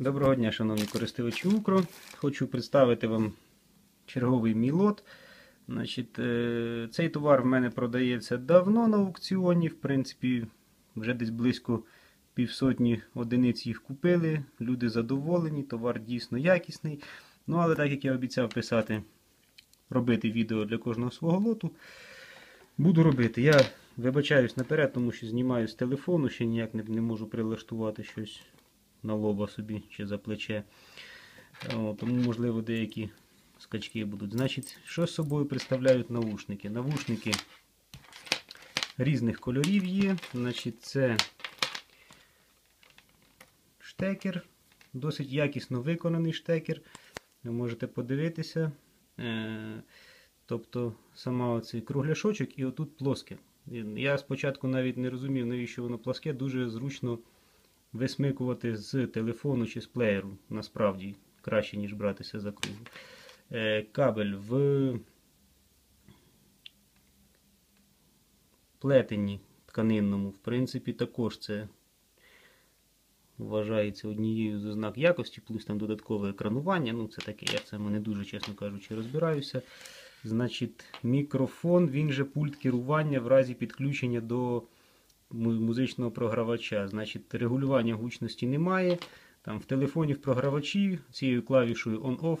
Доброго дня, шановні користувачі Укро. Хочу представити вам черговий мій лот. Значить, е, Цей товар в мене продається давно на аукціоні. В принципі, вже десь близько півсотні одиниць їх купили. Люди задоволені, товар дійсно якісний. Ну, але так як я обіцяв писати, робити відео для кожного свого лоту, буду робити. Я вибачаюсь наперед, тому що знімаю з телефону, ще ніяк не, не можу прилаштувати щось на лоба собі чи за плече. Тому, можливо, деякі скачки будуть. Значить, що з собою представляють навушники? Навушники різних кольорів є. Значить, це штекер, досить якісно виконаний штекер. Ви можете подивитися. Е, Тобто сама оцей кругляшочок і отут плоске. Я спочатку навіть не розумів, навіщо воно плоске, дуже зручно висмикувати з телефону чи з плеєру. Насправді краще, ніж братися за кругу. Е, Кабель в плетенні тканинному, в принципі, також це вважається однією з ознак якості, плюс там додаткове екранування. Ну, це таке, я в цьому не дуже, чесно кажучи, розбираюся. Значить, мікрофон, він же пульт керування в разі підключення до музичного програвача. Значить, регулювання гучності немає. Там В телефоні в програвачі цією клавішою On-Off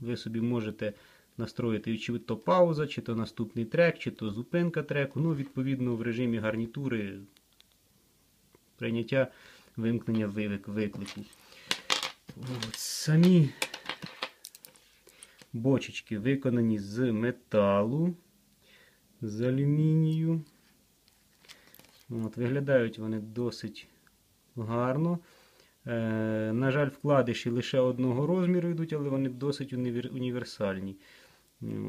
ви собі можете настроїти чи то пауза, чи то наступний трек, чи то зупинка треку. Ну, Відповідно, в режимі гарнітури прийняття вимкнення виклику. От, Самі бочечки виконані з металу, з алюмінію. От, Виглядають вони досить гарно. Е, На жаль, вкладиші лише одного розміру йдуть, але вони досить універсальні.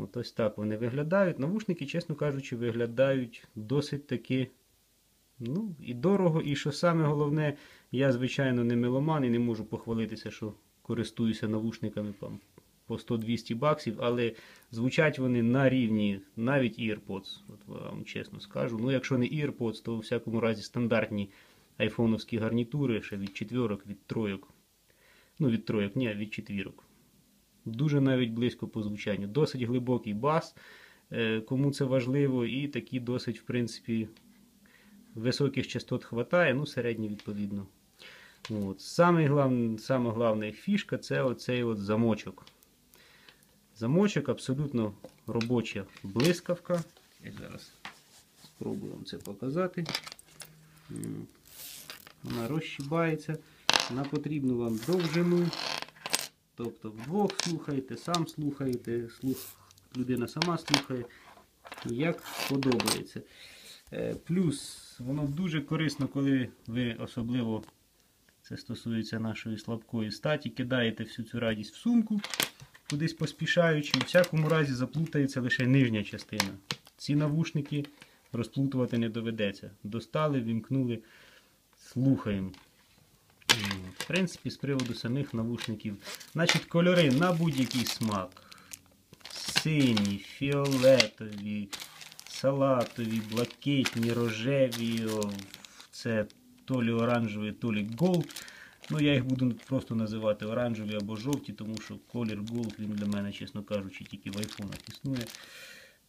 От Ось так вони виглядають. Навушники, чесно кажучи, виглядають досить таки ну, і дорого. І що саме головне, я, звичайно, не меломан і не можу похвалитися, що користуюся навушниками по 100-200 баксів, але звучать вони на рівні навіть AirPods, вам чесно скажу. Ну, якщо не AirPods, то у всякому разі стандартні айфоновські гарнітури ще від четвірок, від тройок. Ну, від тройок, ні, від четвірок. Дуже навіть близько по звучанню. Досить глибокий бас, е, кому це важливо, і такі досить, в принципі, високих частот хватає, ну, середні, відповідно. От. Саме головне, саме головна фішка це оцей от замочок. Замочок абсолютно робоча блискавка. Я зараз спробую вам це показати. Вона розщібається на потрібну вам довжину. Тобто вдвох слухаєте, сам слухаєте, слух, людина сама слухає, як подобається. Е, плюс воно дуже корисно, коли ви особливо, це стосується нашої слабкої статі, кидаєте всю цю радість в сумку кудись поспішаючи, у всякому разі заплутається лише нижня частина. Ці навушники розплутувати не доведеться. Достали, вімкнули, слухаємо. В принципі, з приводу самих навушників. Значить, кольори на будь-який смак. Сині, фіолетові, салатові, блакитні, рожеві. Це то лі оранжевий, то лі голд. Ну, я їх буду просто називати оранжеві або жовті, тому що колір Gold він для мене, чесно кажучи, тільки в айфонах існує.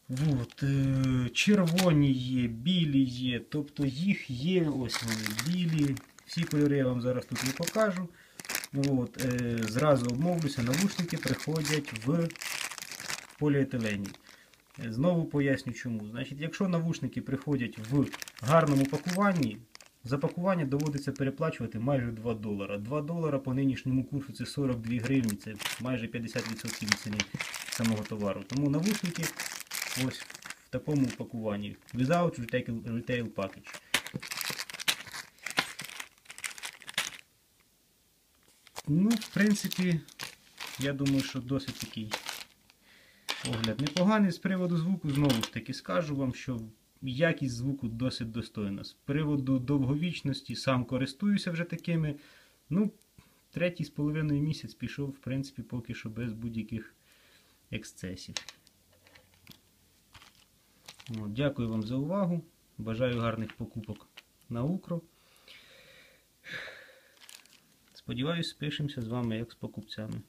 От, е червоні є, білі є, тобто їх є, ось вони білі. Всі кольори я вам зараз тут не покажу. От, е Зразу обмовлюся, навушники приходять в поліетилені. Знову поясню чому. Значить, Якщо навушники приходять в гарному пакуванні, за пакування доводиться переплачувати майже 2 долара. 2 долара по нинішньому курсу це 42 гривні, це майже 50% від ціни самого товару. Тому навушники ось в такому пакуванні. Without retail package. Ну, в принципі, я думаю, що досить такий огляд непоганий з приводу звуку. Знову ж таки скажу вам, що якість звуку досить достойна. З приводу довговічності сам користуюся вже такими. Ну, Третій з половиною місяць пішов, в принципі, поки що без будь-яких ексцесів. От, Дякую вам за увагу. Бажаю гарних покупок на Укро. Сподіваюсь, спишемося з вами як з покупцями.